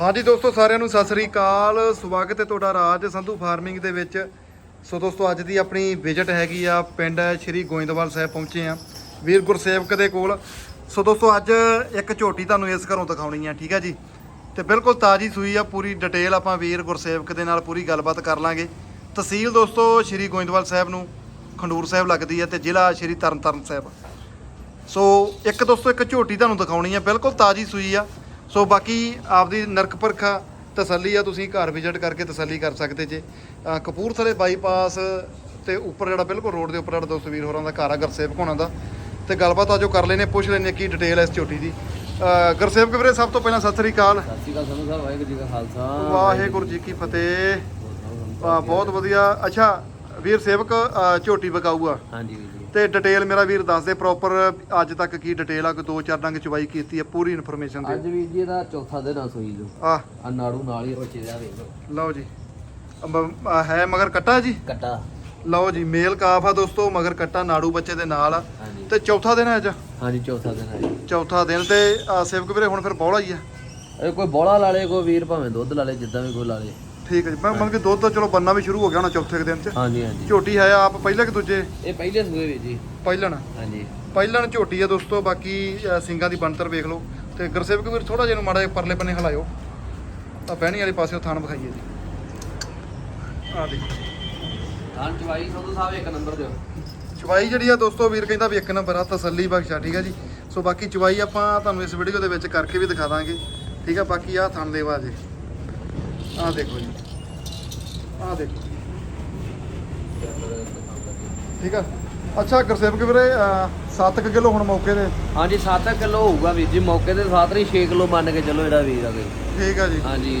ਹਾਂਜੀ ਦੋਸਤੋ, ਸਾਰਿਆਂ ਨੂੰ ਸਤਿ ਸ੍ਰੀ ਅਕਾਲ। ਸਵਾਗਤ ਹੈ ਤੁਹਾਡਾ ਰਾਜ ਸੰਧੂ ਫਾਰਮਿੰਗ ਦੇ ਵਿੱਚ। ਸੋ ਦੋਸਤੋ, ਅੱਜ ਦੀ ਆਪਣੀ ਵਿਜ਼ਿਟ ਹੈਗੀ ਆ, ਪਿੰਡ ਸ਼੍ਰੀ ਗੋਇੰਦਵਾਲ ਸਾਹਿਬ ਪਹੁੰਚੇ ਆ, ਵੀਰ ਗੁਰਸੇਵਕ ਦੇ ਕੋਲ। ਸੋ ਦੋਸਤੋ, ਅੱਜ ਇੱਕ ਝੋਟੀ ਤੁਹਾਨੂੰ ਇਸ ਘਰੋਂ ਦਿਖਾਉਣੀ ਆ, ਠੀਕ ਆ ਜੀ? ਤੇ ਬਿਲਕੁਲ ਤਾਜੀ ਸੂਈ ਆ, ਪੂਰੀ ਡਿਟੇਲ ਆਪਾਂ ਵੀਰ ਗੁਰਸੇਵਕ ਦੇ ਨਾਲ ਪੂਰੀ ਗੱਲਬਾਤ ਕਰ ਲਾਂਗੇ। ਤਹਿਸੀਲ ਦੋਸਤੋ, ਸ਼੍ਰੀ ਗੋਇੰਦਵਾਲ ਸਾਹਿਬ ਨੂੰ, ਖੰਡੂਰ ਸਾਹਿਬ ਲੱਗਦੀ ਹੈ ਤੇ ਜ਼ਿਲ੍ਹਾ ਸ਼੍ਰੀ ਤਰਨਤਾਰਨ ਸਾਹਿਬ। ਸੋ ਇੱਕ ਦੋਸਤੋ, ਇੱਕ ਝੋਟੀ ਤੁਹਾਨੂੰ ਦਿਖਾਉਣੀ ਆ, ਬਿਲਕੁਲ ਤਾਜੀ ਸੂਈ ਆ। ਸੋ ਬਾਕੀ ਆਪਦੀ ਨਰਕ ਪਰਖਾ ਤਸੱਲੀ ਆ ਤੁਸੀਂ ਘਰ ਵਿਜ਼ਿਟ ਕਰਕੇ ਤਸੱਲੀ ਕਰ ਸਕਦੇ ਜੇ। ਕਪੂਰਥਲੇ ਬਾਈਪਾਸ ਤੇ ਉੱਪਰ ਜਿਹੜਾ ਬਿਲਕੁਲ ਰੋਡ ਦੇ ਉੱਪਰ ਜਿਹੜਾ ਦੋਸਤ ਵੀਰ ਹੋਰਾਂ ਦਾ ਘਰ ਆ ਗੁਰਸੇਵਕ ਹੋਣਾ ਦਾ। ਤੇ ਗੱਲਬਾਤ ਆਜੋ ਕਰ ਲੈਨੇ ਪੁੱਛ ਲੈਨੇ ਕੀ ਡਿਟੇਲ ਹੈ ਇਸ ਝੋਟੀ ਦੀ। ਗੁਰਸੇਵਕ ਵੀਰੇ ਸਭ ਤੋਂ ਪਹਿਲਾਂ ਸਤਿ ਸ੍ਰੀ ਅਕਾਲ। ਸਤਿ ਸ਼੍ਰੀ ਅਕਾਲ ਸਾਨੂੰ ਸਾਹਿਬ ਵਾਹਿਗੁਰੂ ਜੀ ਕਾ ਖਾਲਸਾ। ਵਾਹਿਗੁਰੂ ਜੀ ਕੀ ਫਤਿਹ। ਬਹੁਤ ਵਧੀਆ। ਅੱਛਾ ਵੀਰ ਸੇਵਕ ਝੋਟੀ ਵਿਕਾਊਗਾ ਹਾਂਜੀ ਵੀਰ ਜੀ। ਤੇ ਡਿਟੇਲ ਮੇਰਾ ਵੀਰ ਦੱਸ ਦੇ ਪ੍ਰੋਪਰ ਅੱਜ ਤੱਕ ਕੀ ਡਿਟੇਲ ਆ ਕੋਈ ਦੋ ਚਾਰ ਡੰਗ ਚਵਾਈ ਕੀਤੀ ਆ ਪੂਰੀ ਇਨਫੋਰਮੇਸ਼ਨ ਅੱਜ ਦੇ ਵੀਰ ਜੀ ਦਾ ਚੌਥਾ ਦਿਨ ਆ ਸੋਈ ਲੋ ਆ। ਆ ਨਾੜੂ ਨਾਲ ਹੀ ਬੱਚੇ ਦਾ ਵੇਖ ਲਓ। ਲਓ ਜੀ। ਅੰਬ- ਆ ਹੈ ਮਗਰ ਕੱਟਾ ਜੀ? ਕੱਟਾ। ਲਓ ਜੀ ਮੇਲ ਕਾਫ ਆ ਦੋਸਤੋ ਮਗਰ ਕੱਟਾ ਨਾੜੂ ਬੱਚੇ ਦੇ ਨਾਲ ਆ। ਹਾਂਜੀ। ਤੇ ਚੌਥਾ ਦਿਨ ਹੈ ਅੱਜ? ਹਾਂਜੀ ਚੌਥਾ ਦਿਨ ਆ ਜੀ। ਚੌਥਾ ਦਿਨ ਤੇ ਆ, ਸੇਵਕ ਵੀਰੇ ਹੁਣ ਫਿਰ ਬੌਲਾ ਹੀ ਆ। ਇਹ ਕੋਈ ਬੋਲਾ ਲਾ ਲੇ ਕੋਈ ਵੀਰ ਭਾਵੇਂ ਦੁੱਧ ਲਾ ਲੇ ਜਿੱਦਾਂ ਵੀ ਕੋਈ ਲਾ ਲੇ। ਠੀਕ ਹੈ ਜੀ। ਮੈਂ ਮਤਲਬ ਕਿ ਦੁੱਧ ਤਾਂ ਚਲੋ ਬੰਨਾ ਵੀ ਸ਼ੁਰੂ ਹੋ ਗਿਆ ਹੋਣਾ ਚੌਥੇ ਕੁ ਦਿਨ ਚ। ਹਾਂਜੀ ਹਾਂਜੀ। ਝੋਟੀ ਹੈ ਆਪ ਪਹਿਲੇ ਕਿ ਦੂਜੇ? ਇਹ ਪਹਿਲੇ ਸੂਏ ਵੀਰ ਜੀ। ਪਹਿਲਣ। ਹਾਂਜੀ। ਪਹਿਲਣ ਝੋਟੀ ਆ ਦੋਸਤੋ ਬਾਕੀ ਅ, ਸਿੰਗਾਂ ਦੀ ਬਣਤਰ ਵੇਖ ਲਓ। ਤੇ ਗੁਰਸੇਵਕ ਵੀਰ ਥੋੜਾ ਜਿਹਾ ਨੂੰ ਮਾੜਾ ਜਿਹਾ ਪਰਲੇ ਬੰਨੇ ਹਲਾਇਓ। ਤਾਂ ਬਹਿਣੀ ਵਾਲੇ ਪਾਸੇ ਥਾਣ ਵਿਖਾਈਏ ਜੀ। ਆ ਦੇਖੋ। ਹਾਂ ਚਵਾਈ ਸੰਧੂ ਸਾਹਿਬ ਇੱਕ ਨੰਬਰ ਦਿਓ। ਚਵਾਈ ਜਿਹੜੀ ਆ ਦੋਸਤੋ ਵੀਰ ਕਹਿੰਦਾ ਵੀ ਇੱਕ ਨੰਬਰ ਆ ਤਸੱਲੀ ਬਖਸ਼ਾ ਠੀਕ ਆ ਜੀ। ਸੋ ਬਾਕੀ ਚਵਾਈ ਆਪਾਂ ਤੁਹਾਨੂੰ ਇਸ ਵੀਡੀਓ ਦੇ ਵਿੱਚ ਕਰਕੇ ਵੀ ਦਿਖਾ ਦਾਂਗੇ। ਠੀਕ ਆ ਬਾਕੀ ਆ ਥਣ ਦੇਵਾ ਜੇ ਆ ਦੇਖੋ ਜੀ। ਆ ਦੇਖੋ। ਠੀਕ ਆ? ਅੱਛਾ ਗੁਰਸੇਵਕ ਵੀਰੇ 7 ਕਿਲੋ ਹੁਣ ਮੌਕੇ ਤੇ। ਹਾਂਜੀ 7 ਕਿਲੋ ਹੋਊਗਾ ਵੀਰ ਜੀ ਮੌਕੇ ਤੇ ਸਾਤ ਨਹੀਂ 6 ਕਿਲੋ ਮੰਨ ਕੇ ਚੱਲੋ ਜਿਹੜਾ ਵੀਰ ਆਗੇ ਠੀਕ ਆ ਜੀ। ਹਾਂਜੀ।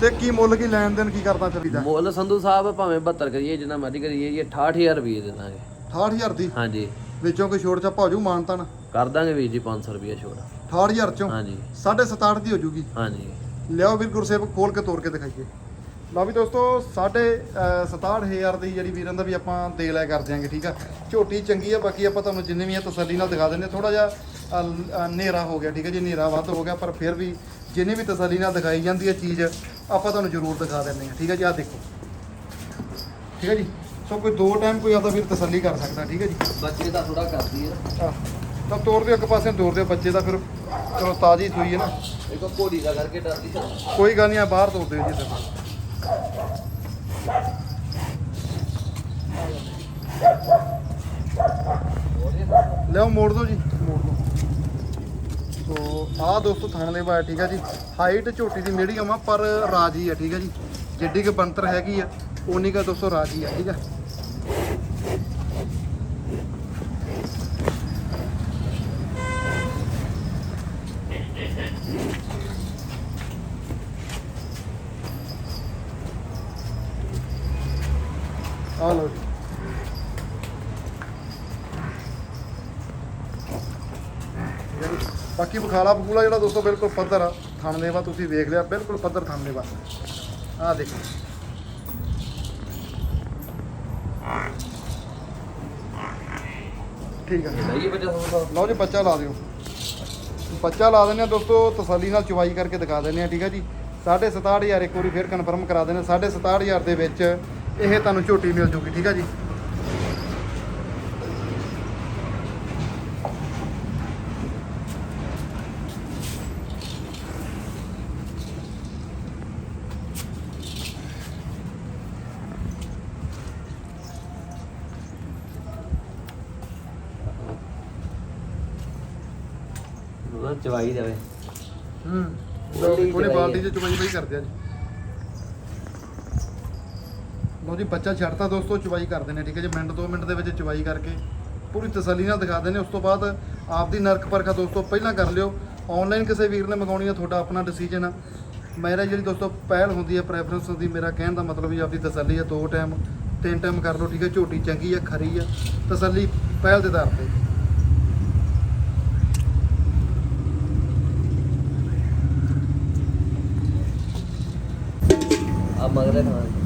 ਤੇ ਕੀ ਮੁੱਲ ਕੀ ਲੈਣ ਦੇਣ ਕੀ ਕਰਦਾ ਚੱਲੀਦਾ ਮੁੱਲ ਸੰਧੂ ਸਾਹਿਬ ਭਾਵੇਂ 72 ਕਰੀਏ ਜਿੰਨਾ ਮਰਜ਼ੀ ਕਰੀਏ ਜੀ 68000 ਰੁਪਏ ਦੇ ਦਾਂਗੇ 68000 ਦੀ? ਹਾਂਜੀ। ਵਿੱਚੋਂ ਕੋਈ ਛੋੜ ਛਾਪਾ ਹੋ ਜੂ ਮਾਨਤਨ? ਕਰ ਦਾਂਗੇ ਵੀਰ ਜੀ 500 ਰੁਪਏ ਛੋੜ 68000 ਚੋਂ? ਹਾਂਜੀ। 67 ਦੀ ਹੋ ਜੂਗੀ ਹਾਂਜੀ। ਲਿਆਓ ਵੀਰ ਗੁਰਸੇਵਕ ਖੋਲ ਕੇ ਤੋੜ ਕੇ ਦਿਖਾਈਏ। ਲਓ ਵੀ ਦੋਸਤੋ ਸਾਢੇ ਅਹ, 67000 ਦੀ ਜਿਹੜੀ ਵੀਰਾਂ ਦਾ ਵੀ ਆਪਾਂ ਦੇ ਲੈ ਕਰ ਦਿਆਂਗੇ ਠੀਕ ਆ? ਝੋਟੀ ਚੰਗੀ ਆ ਬਾਕੀ ਆਪਾਂ ਤੁਹਾਨੂੰ ਜਿੰਨੇ ਵੀ ਆ ਤਸੱਲੀ ਨਾਲ ਦਿਖਾ ਦਿੰਦੇ ਥੋੜਾ ਜਿਹਾ ਹਨੇਰਾ ਹੋ ਗਿਆ ਠੀਕ ਹੈ ਜੀ? ਹਨੇਰਾ ਵੱਧ ਹੋ ਗਿਆ ਪਰ ਫਿਰ ਵੀ ਜਿੰਨੇ ਵੀ ਤਸੱਲੀ ਨਾਲ ਦਿਖਾਈ ਜਾਂਦੀ ਹੈ ਚੀਜ਼ ਆਪਾਂ ਤੁਹਾਨੂੰ ਜ਼ਰੂਰ ਦਿਖਾ ਦਿੰਦੇ ਹਾਂ ਠੀਕ ਹੈ ਜੀ? ਆਹ ਦੇਖੋ। ਠੀਕ ਹੈ ਜੀ? ਸੋ ਕੋਈ ਦੋ ਟਾਈਮ ਕੋਈ ਆਦਾ ਵੀਰ ਤਸੱਲੀ ਕਰ ਸਕਦਾ ਠੀਕ ਹੈ ਜੀ? ਬੱਚੇ ਦਾ ਥੋੜਾ ਕਰਦੀ ਹੈ ਤਾਂ ਤੋੜ ਦਿਓ ਇੱਕ ਪਾਸੇ ਨੂੰ ਤੋੜ ਦਿਓ ਬੱਚੇ ਦਾ ਫਿਰ ਚਲੋ ਤਾਜ਼ੀ ਸੂਈ ਹੈ ਨਾ। ਦੇਖੋ ਘੋੜੀ ਦਾ ਕਰਕੇ ਡਰਦੀ ਹੈ। ਕੋਈ ਗੱਲ ਨਹੀਂ ਆ ਬਾਹਰ ਤੋੜ ਦਿਓ ਜੀ ਇੱਧਰ। ਲਿਆਓ ਮੋੜ ਦਿਓ ਜੀ। ਮੋੜ ਦਿਓ ਸੋ ਆਹ ਦੋਸਤੋ ਥਣ ਦੇ ਬਾਇਆ ਠੀਕ ਆ ਜੀ। ਹਾਈਟ ਝੋਟੀ ਦੀ ਮੀਡੀਅਮ ਆ ਪਰ ਰਾਜੀ ਆ ਠੀਕ ਆ ਜੀ। ਜਿੱਡੀ ਕਿ ਬੰਤਰ ਹੈਗੀ ਆ ਉਨੀ ਕਾ ਦੋਸਤੋ ਰਾਜੀ ਆ ਠੀਕ ਆ। ਆ ਲਓ ਜੀ। ਬਾਕੀ ਬਖਾਲਾ ਬਖੂਲਾ ਜਿਹੜਾ ਦੋਸਤੋ ਬਿਲਕੁਲ ਪੱਧਰ ਆ ਥਣ ਦੇਵਾ ਤੁਸੀਂ ਵੇਖ ਲਿਆ ਬਿਲਕੁਲ ਪੱਧਰ ਥਣ ਦੇਵਾ ਆਹ ਦੇਖੋ। ਠੀਕ ਹੈ ਨਹੀਂ ਬੱਚਾ ਲਓ ਜੀ ਬੱਚਾ ਲਾ ਦਿਓ। ਬੱਚਾ ਲਾ ਦਿੰਦੇ ਆ ਦੋਸਤੋ ਤਸੱਲੀ ਨਾਲ ਚੁਵਾਈ ਕਰਕੇ ਦਿਖਾ ਦਿੰਦੇ ਆ ਠੀਕ ਹੈ ਜੀ। 67500 ਇੱਕ ਵਾਰੀ ਫੇਰ ਕਨਫਰਮ ਕਰਾ ਦਿੰਦੇ 67500 ਦੇ ਵਿੱਚ ਇਹ ਤੁਹਾਨੂੰ ਝੋਟੀ ਮਿਲ ਜੂਗੀ ਠੀਕ ਹੈ ਜੀ? ਚਵਾਈ ਦੇਵੇ। ਹੂੰ। ਚਵਾਈ ਬਾਲਟੀ। ਚ ਚੁਵਾਈ ਬਈ ਕਰਦੇ ਆ ਜੀ। ਲਓ ਜੀ, ਬੱਚਾ ਛੱਡਤਾ ਦੋਸਤੋ ਚਵਾਈ ਕਰਦੇ ਨੇ, ਠੀਕ ਹੈ ਜੀ? ਮਿੰਟ 2 ਮਿੰਟ ਦੇ ਵਿੱਚ ਚਵਾਈ ਕਰਕੇ ਪੂਰੀ ਤਸੱਲੀ ਨਾਲ ਦਿਖਾ ਦਿੰਦੇ ਉਸ ਤੋਂ ਬਾਅਦ ਆਪਦੀ ਨਰਕ ਪਰਖਾ ਦੋਸਤੋ ਪਹਿਲਾਂ ਕਰ ਲਿਓ। ਆਨਲਾਈਨ ਕਿਸੇ ਵੀਰ ਨੇ ਮੰਗਾਉਣੀ ਆ ਤੁਹਾਡਾ ਆਪਣਾ ਡਿਸੀਜਨ ਆ। ਮੇਰਾ ਜਿਹੜੀ ਦੋਸਤੋ ਪਹਿਲ ਹੁੰਦੀ ਹੈ ਪ੍ਰੈਫਰੈਂਸ ਹੁੰਦੀ ਮੇਰਾ ਕਹਿਣ ਦਾ ਮਤਲਬ ਵੀ ਆਪਦੀ ਤਸੱਲੀ ਹੈ, ਦੋ ਟਾਈਮ ਤਿੰਨ ਟਾਈਮ ਕਰ ਲਓ, ਠੀਕ ਹੈ? ਝੋਟੀ ਚੰਗੀ ਆ, ਖਰੀ ਆ, ਤਸੱਲੀ ਪਹਿਲ ਦੇ ਆਧਾਰ ਤੇ। ਆ ਮਗਰੇ ਖਾਂ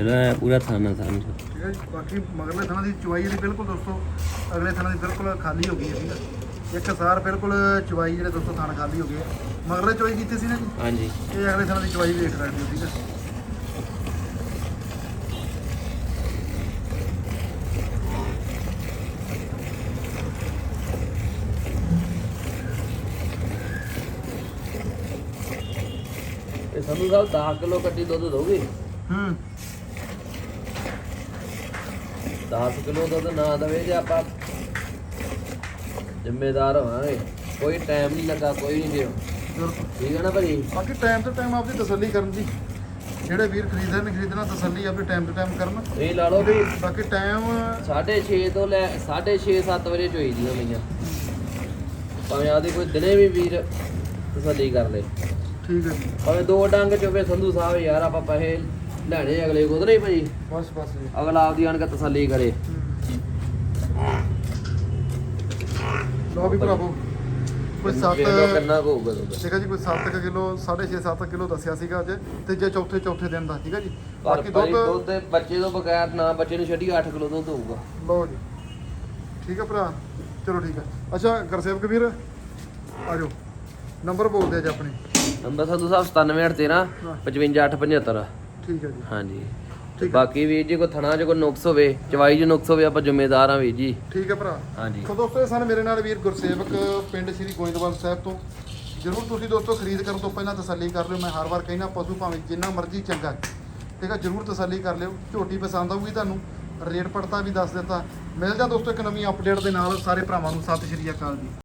ਇਹਦਾ ਪੂਰਾ ਥਾਣਾ ਸਾਨੂੰ ਠੀਕ ਹੈ ਜੀ ਬਾਕੀ ਮਗਰਲੇ ਥਾਣਾ ਦੀ ਚੁਆਈ ਜਿਹੜੀ ਬਿਲਕੁਲ ਦੋਸਤੋ ਅਗਲੇ ਥਾਣਾ ਦੀ ਬਿਲਕੁਲ ਖਾਲੀ ਹੋ ਗਈ ਹੈ ਠੀਕ ਹੈ। ਇੱਕ ਸਾਰ ਬਿਲਕੁਲ ਚੁਆਈ ਜਿਹੜੇ ਦੋਸਤੋ ਥਾਣਾ ਖਾਲੀ ਹੋ ਗਏ। ਮਗਰਲੇ ਚੁਆਈ ਕੀਤੀ ਸੀ ਨਾ ਜੀ? ਹਾਂਜੀ। ਇਹ ਅਗਲੇ ਥਾਣਾ ਦੀ ਚੁਆਈ ਵੇਖ ਸਕਦੇ ਹੋ ਠੀਕ ਹੈ। ਸਾਨੂੰ ਸਾਹਿਬ 10 ਕਿਲੋ ਕੱਟੀ ਦੁੱਧ ਦੋਗੇ? ਹੂੰ। 10 ਕਿਲੋ ਦੁੱਧ ਨਾ ਦਵੇ ਜੇ ਆਪਾਂ ਜ਼ਿੰਮੇਦਾਰ ਹੋਵਾਂਗੇ। ਕੋਈ ਟਾਈਮ ਨਹੀਂ ਲੱਗਾ ਕੋਈ ਨਹੀਂ ਦਿਓ। ਠੀਕ ਹੈ ਨਾ ਭਾਜੀ? ਬਾਕੀ ਟਾਈਮ ਤੇ ਟਾਈਮ ਆਪਦੀ ਤਸੱਲੀ ਕਰਨ ਦੀ। ਜਿਹੜੇ ਵੀਰ ਖਰੀਦਦੇ ਨੇ ਖਰੀਦਣਾ ਤਸੱਲੀ ਆਪਣੀ ਟਾਈਮ ਤੇ ਟਾਈਮ ਕਰਨ। ਤੁਸੀਂ ਲਾ ਲਓ। ਵੀ ਬਾਕੀ ਟਾਈਮ 6:30 ਤੋਂ ਲੈ 6:30 7 ਵਜੇ ਚੋਈ ਦੀਆਂ ਮਈਆਂ ਭਾਵੇਂ ਆਦੀ ਕੋਈ ਦਿਨੇ ਵੀ ਵੀਰ ਤਸੱਲੀ ਕਰ ਲੇ। ਠੀਕ ਹੈ ਭਾਵੇਂ ਦੋ ਡੰਗ ਚੋਵੇ ਸੰਧੂ ਸਾਹਿਬ ਯਾਰ ਆਪਾਂ ਪੈਸੇ ਲੈਣੇ ਅਗਲੇ ਕੋਲ ਨਹੀਂ ਭਾਜੀ। ਬਸ ਬਸ ਜੀ। ਅਗਲਾ ਆਪਦੀ ਆਣ ਕੇ ਤਸੱਲੀ ਕਰੇ। ਲੋ ਵੀ ਭਰਾਵੋ ਕੋਈ ਵੇਖ ਲਓ 7 ਕਿੰਨਾ ਕੁ ਹੋਊਗਾ ਦੁੱਧ ਠੀਕ ਹੈ ਜੀ ਕੋਈ 7 ਕਿਲੋ 6.5 7 ਕਿਲੋ ਦੱਸਿਆ ਸੀਗਾ ਅੱਜ ਤੇ ਜੇ ਚੌਥੇ ਚੌਥੇ ਦਿਨ ਦਾ ਠੀਕ ਹੈ ਜੀ। ਬਾਕੀ ਦੁੱਧ ਦੁੱਧ ਦੇ ਬੱਚੇ ਤੋਂ ਬਗੈਰ ਨਾ ਬੱਚੇ ਨੂੰ ਛੱਡੀ 8 ਕਿਲੋ ਦੁੱਧ ਹੋਊਗਾ। ਲਓ ਜੀ। ਠੀਕ ਹੈ ਭਰਾ? ਚਲੋ ਠੀਕ ਹੈ। ਅੱਛਾ ਗੁਰਸੇਵਕ ਵੀਰ ਆ ਜਾਓ। ਨੰਬਰ ਬੋਲ ਦਿਆ ਜੀ ਆਪਣੇ। ਨੰਬਰ ਸੰਧੂ ਸਾਹਿਬ 97813 55875 ਠੀਕ ਹੈ ਜੀ। ਹਾਂਜੀ। ਤੇ। ਬਾਕੀ ਵੀਰ ਜੀ ਕੋਈ ਥਣਾ ਚ ਕੋਈ ਨੁਕਸ ਹੋਵੇ ਚਵਾਈ ਚ ਨੁਕਸ ਹੋਵੇ ਆਪਾਂ ਜ਼ਿੰਮੇਦਾਰ ਹਾਂ ਵੀਰ ਜੀ। ਠੀਕ ਹੈ ਭਰਾ। ਹਾਂਜੀ। ਸੋ ਦੋਸਤੋ ਇਹ ਸਨ ਮੇਰੇ ਨਾਲ ਵੀਰ ਗੁਰਸੇਵਕ ਪਿੰਡ ਸ੍ਰੀ ਗੋਇੰਦਵਾਲ ਸਾਹਿਬ ਤੋਂ। ਜਰੂਰ ਤੁਸੀਂ ਦੋਸਤੋ ਖਰੀਦ ਕਰਨ ਤੋਂ ਪਹਿਲਾਂ ਤਸੱਲੀ ਕਰ ਲਿਓ। ਮੈਂ ਹਰ ਵਾਰ ਕਹਿਣਾ ਪਸ਼ੂ ਭਾਵੇਂ ਜਿੰਨਾ ਮਰਜ਼ੀ ਚੰਗਾ। ਠੀਕ ਹੈ ਜਰੂਰ ਤਸੱਲੀ ਕਰ ਲਿਓ। ਝੋਟੀ ਪਸੰਦ ਆਊਗੀ ਤੁਹਾਨੂੰ। ਰੇਟ ਪੜਤਾ ਵੀ ਦੱਸ ਦਿੱਤਾ। ਮਿਲ ਜਾ ਦੋਸਤੋ ਇੱਕ ਨਵੀਂ ਅਪਡੇਟ ਦੇ ਨਾਲ। ਸਾਰੇ ਭਰਾਵਾਂ ਨੂੰ ਸਤਿ ਸ਼੍ਰੀ ਅਕਾਲ ਜੀ।